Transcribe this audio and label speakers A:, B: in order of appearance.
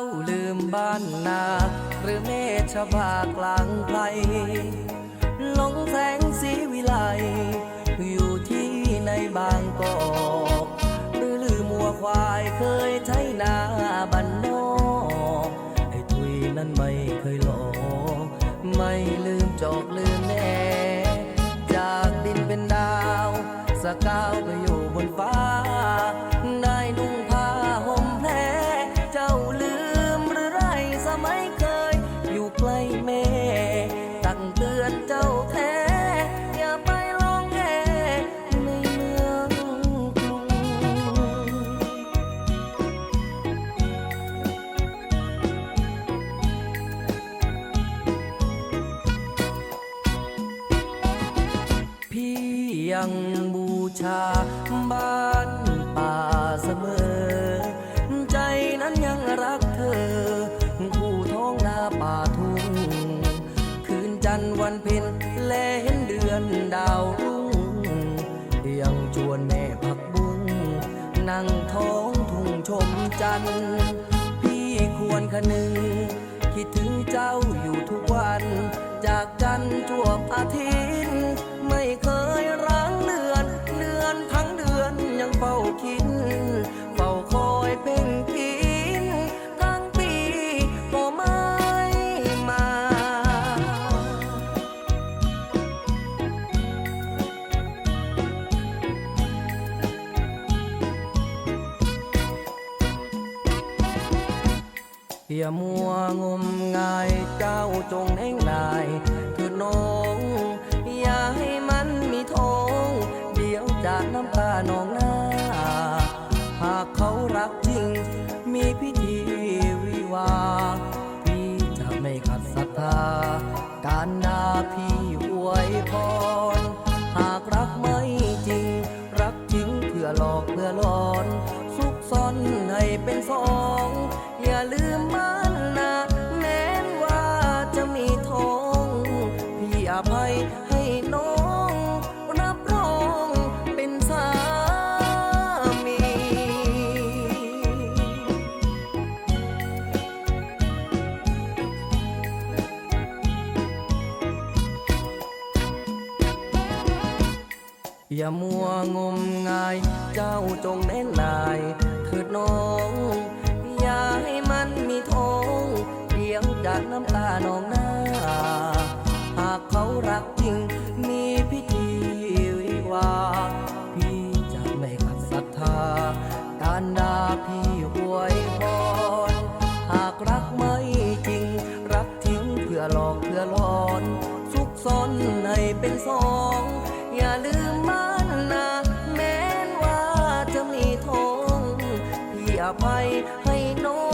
A: าลืมบ้านนา หรือเมชบากลางไพรหลงแสงสีวิไล อยู่ที่ในบางกอกหรือลืมวัวควายเคยใช้นาบันนอกไอ้ทุยนั้นไม่เคยหลอกไม่ลืมจอกลืมแน่ จากดินเป็นดาวสกาวปอยู่บน สมัยเคย อยู่ใกล้แม่ ตักเตือนเจ้าแท้ อย่าไปลองแง่ในเมืองกรุง พี่ยังบูชาบ้าน จันทร์วันเพ็ญเลเห็นเดือนดาวรุ่งยังชวนแม่ผักบุ้งนั่งท้องทุ่งชมจันทร์พี่ควรคะนึงคิดถึง อย่ามัวงมงายเจ้าจงแห่งนายเถิดน้อง อย่าให้ อย่าลืมมันนะแม้ว่าจะมีทองพี่อภัยให้น้อง รับรองเป็นสามี อย่ามัวงมงายเจ้าจงแน่นนายเถิดน้องำตาหนองหน้า หากเขารักจริง มีพิธีวิวา พี่จะไม่ขัดศรัทธา การดาพี่หวยพร หากรักไม่จริง รักทิ้งเพื่อหลอกเพื่อหลอน ซุกซ่อนในเป็นสอง อย่าลืมมันนะแม้นว่าจะมีท้องพี่อภัยให้น้อง